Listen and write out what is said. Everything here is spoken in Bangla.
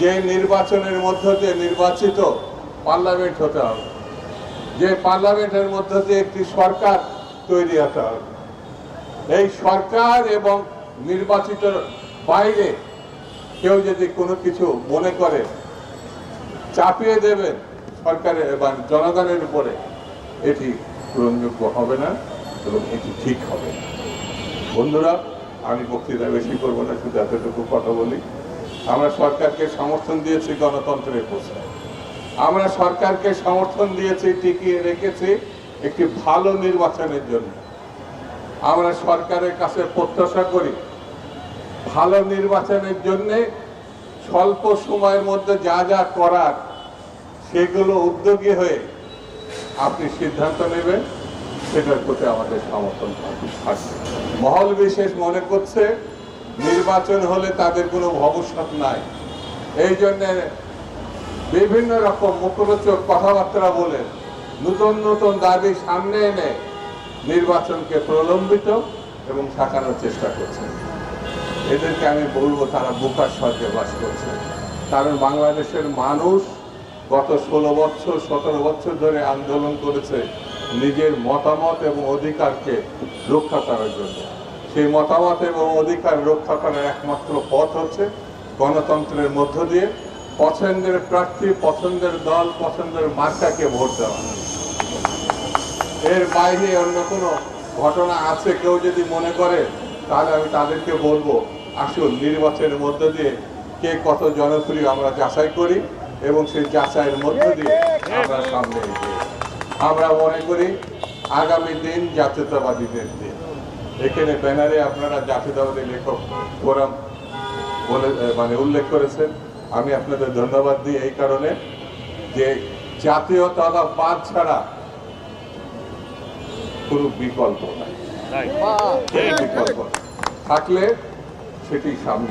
যে নির্বাচনের মধ্য দিয়ে নির্বাচিত পার্লামেন্ট হতে হবে, যে পার্লামেন্টের মধ্য দিয়ে একটি সরকার তৈরি হতে হবে। এই সরকার এবং নির্বাচিত বাইরে কেউ যদি কোনো কিছু মনে করে, চাপিয়ে দেবেন সরকারের এবং জনগণের উপরে, এটি গ্রহণযোগ্য হবে না এবং এটি ঠিক হবে বন্ধুরা, আমি বক্তৃতা বেশি করব না, শুধু এতটুকু কথা বলি। আমরা সরকারকে সমর্থন দিয়েছি গণতন্ত্রের প্রশ্নে। আমরা সরকারকে সমর্থন দিয়েছি, টিকিয়ে রেখেছি একটি ভালো নির্বাচনের জন্য। আমরা সরকারের কাছে প্রত্যাশা করি, ভালো নির্বাচনের জন্যে স্বল্প সময়ের মধ্যে যা যা করার সেগুলো উদ্যোগী হয়ে আপনি সিদ্ধান্ত নেবেন, সেটার প্রতি আমাদের সমর্থন থাকবে। মহল বিশেষ মনে করছে নির্বাচন হলে তাদের কোনো ভবিষ্যৎ নাই। এই জন্য বিভিন্ন রকম মুখরোচক কথাবার্তা বলে নতুন নতুন দাবি সামনে এনে নির্বাচনকে প্রলম্বিত এবং ঠেকানোর চেষ্টা করছে। এদেরকে আমি বলব তারা বোকার স্বর্গে বাস করছে। কারণ বাংলাদেশের মানুষ গত ষোলো বছর, সতেরো বছর ধরে আন্দোলন করেছে নিজের মতামত এবং অধিকারকে রক্ষা করার জন্য। সেই মতামত এবং অধিকার রক্ষা করার একমাত্র পথ হচ্ছে গণতন্ত্রের মধ্য দিয়ে পছন্দের প্রার্থী, পছন্দের দল, পছন্দের মার্কাকে ভোট দেওয়া। এর বাইরে অন্য কোনো ঘটনা আছে কেউ যদি মনে করে, তাহলে আমি তাদেরকে বলব, আসুন নির্বাচনের মধ্য দিয়ে কে কত জনপ্রিয় আমরা যাচাই করি এবং সেই যাচাইয়ের মধ্য দিয়ে আমরা সামনে আমরা মনে করি, আগামী দিন জাতীয়তাবাদীদের দিন। এখানে ব্যানারে আপনারা জাতীয়তাবাদী লেখক ফোরাম বলে মানে উল্লেখ করেছেন। আমি আপনাদের ধন্যবাদ দিই এই কারণে যে জাতীয়তাবাদ ছাড়া কোনো বিকল্প নাই। বিকল্প থাকলে সেটি সামনে